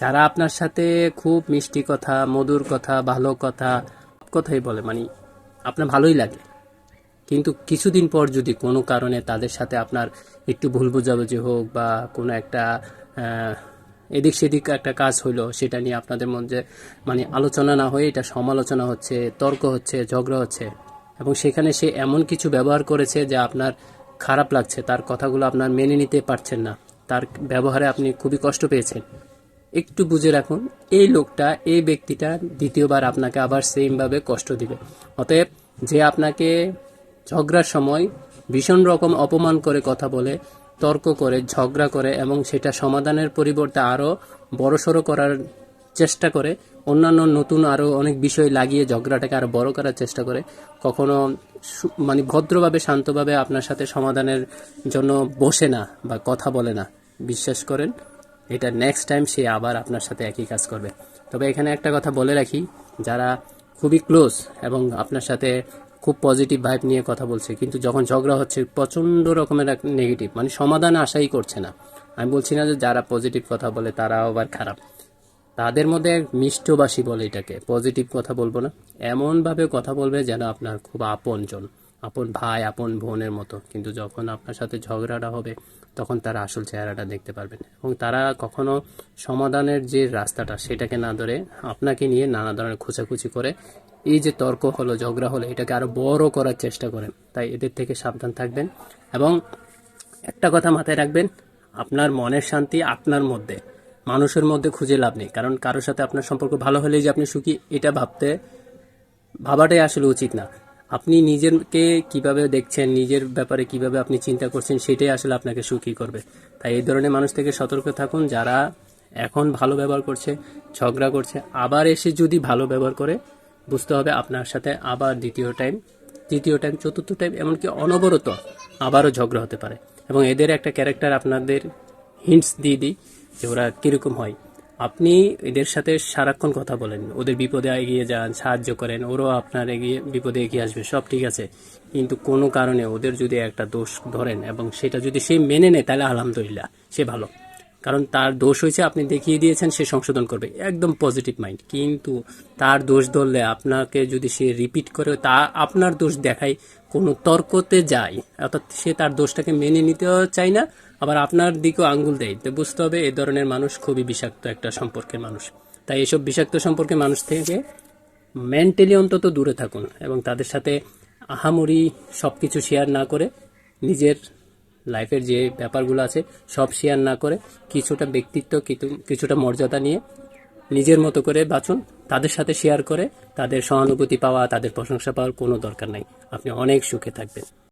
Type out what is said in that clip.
যারা আপনার সাথে খুব মিষ্টি কথা, মধুর কথা, ভালো কথা কথাই বলে মানে আপনার ভালোই লাগে। কিন্তু কিছুদিন পর যদি কোনো কারণে তাদের সাথে আপনার একটু ভুল বোঝাবুঝি হোক বা কোনো একটা এদিক সেদিক একটা কাজ হইল, সেটা নিয়ে আপনাদের মধ্যে মানে আলোচনা না হয়ে এটা সমালোচনা হচ্ছে, তর্ক হচ্ছে, ঝগড়া হচ্ছে, এবং সেখানে সে এমন কিছু ব্যবহার করেছে যা আপনার খারাপ লাগছে, তার কথাগুলো আপনার মেনে নিতে পারছেন না, তার ব্যবহারে আপনি খুবই কষ্ট পেয়েছেন। একটু বুঝে রাখুন, এই লোকটা, এই ব্যক্তিটা দ্বিতীয়বার আপনাকে আবার সেমভাবে কষ্ট দিবে। অতএব যে আপনাকে ঝগড়ার সময় ভীষণ রকম অপমান করে কথা বলে, তর্ক করে, ঝগড়া করে এবং সেটা সমাধানের পরিবর্তে আরও বড়সড় করার চেষ্টা করে, অন্যান্য নতুন আরও অনেক বিষয় লাগিয়ে ঝগড়াটাকে আরও বড় করার চেষ্টা করে, কখনো মানে ভদ্রভাবে, শান্তভাবে আপনার সাথে সমাধানের জন্য বসে না বা কথা বলে না। বিশ্বাস করেন এটা নেক্সট টাইম সে আবার আপনার সাথে একই কাজ করবে। তবে এখানে একটা কথা বলে রাখি, যারা খুবই ক্লোজ এবং আপনার সাথে খুব পজিটিভ ভাইব নিয়ে কথা বলছে, কিন্তু যখন ঝগড়া হচ্ছে, প্রচণ্ড রকমের নেগেটিভ মানে সমাধান আশাই করছে না। আমি বলছি না যে যারা পজিটিভ কথা বলে তারা আবার খারাপ। তাদের মধ্যে মিষ্টবাসী বলে এটাকে পজিটিভ কথা বলব না। এমনভাবে কথা বলবে যেন আপনার খুব আপনজন। আপন ভাই, আপন বোনের মতো। কিন্তু যখন আপনার সাথে ঝগড়াটা হবে, তখন তার আসল চেহারাটা দেখতে পারবেন। এবং তারা কখনো সমাধানের যে রাস্তাটা, সেটাকে না ধরে আপনাকে নিয়ে নানা ধরনের খোঁচাখুচি করে, এই যে তর্ক হলো, ঝগড়া হলো, এটাকে আরও বড় করার চেষ্টা করেন। তাই এদের থেকে সাবধান থাকবেন এবং একটা কথা মাথায় রাখবেন, আপনার মনের শান্তি আপনার মধ্যে। মানুষের মধ্যে খুঁজে লাভ নেই। কারণ কারোর সাথে আপনার সম্পর্ক ভালো হলেই যে আপনি সুখী, এটা ভাবতে, ভাবাটাই আসলে উচিত না। আপনি নিজেকে কীভাবে দেখছেন, নিজের ব্যাপারে কীভাবে আপনি চিন্তা করছেন, সেটাই আসলে আপনাকে সুখী করবে। তাই এই ধরনের মানুষ থেকে সতর্ক থাকুন, যারা এখন ভালো ব্যবহার করছে, ঝগড়া করছে, আবার এসে যদি ভালো ব্যবহার করে, বুঝতে হবে আপনার সাথে আবার দ্বিতীয় টাইম তৃতীয় টাইম চতুর্থ টাইম এমনকি অনবরত আবারও ঝগড়া হতে পারে। এবং এদের একটা ক্যারেক্টার আপনাদের হিন্টস দিয়ে দিই যে ওরা কীরকম হয়। আপনি এদের সাথে সারাক্ষণ কথা বলেন, ওদের বিপদে এগিয়ে যান, সাহায্য করেন, ওরাও আপনার এগিয়ে, বিপদে এগিয়ে আসবে, সব ঠিক আছে। কিন্তু কোনো কারণে ওদের যদি একটা দোষ ধরেন এবং সেটা যদি সে মেনে নেয়, তাহলে আলহামদুলিল্লাহ, সে ভালো। কারণ তার দোষ হয়েছে, আপনি দেখিয়ে দিয়েছেন, সে সংশোধন করবে। একদম পজিটিভ মাইন্ড কিন্তু তার দোষ ধরলে আপনাকে যদি সে রিপিট করে, তা আপনার দোষ দেখায়, কোনো তর্কতে যায়। অর্থাৎ সে তার দোষটাকে মেনে নিতেও চায় না, আবার আপনার দিকেও আঙ্গুল দেয়। তো বুঝতে হবে, এ ধরনের মানুষ খুবই বিষাক্ত একটা সম্পর্কের মানুষ। তাই এসব বিষাক্ত সম্পর্কে মানুষ থেকে মেন্টালি অন্তত দূরে থাকুন এবং তাদের সাথে আহামরি সব কিছু শেয়ার না করে নিজের লাইফের যে ব্যাপারগুলো আছে, সব শেয়ার না করে কিছুটা ব্যক্তিত্ব, কিছু- কিছুটা মর্যাদা নিয়ে নিজের মতো করে বাঁচুন, তাদের সাথে শেয়ার করে তাদের সহানুভূতি পাওয়া, তাদের প্রশংসা পাওয়ার কোনো দরকার নাই। আপনি অনেক সুখে থাকবেন।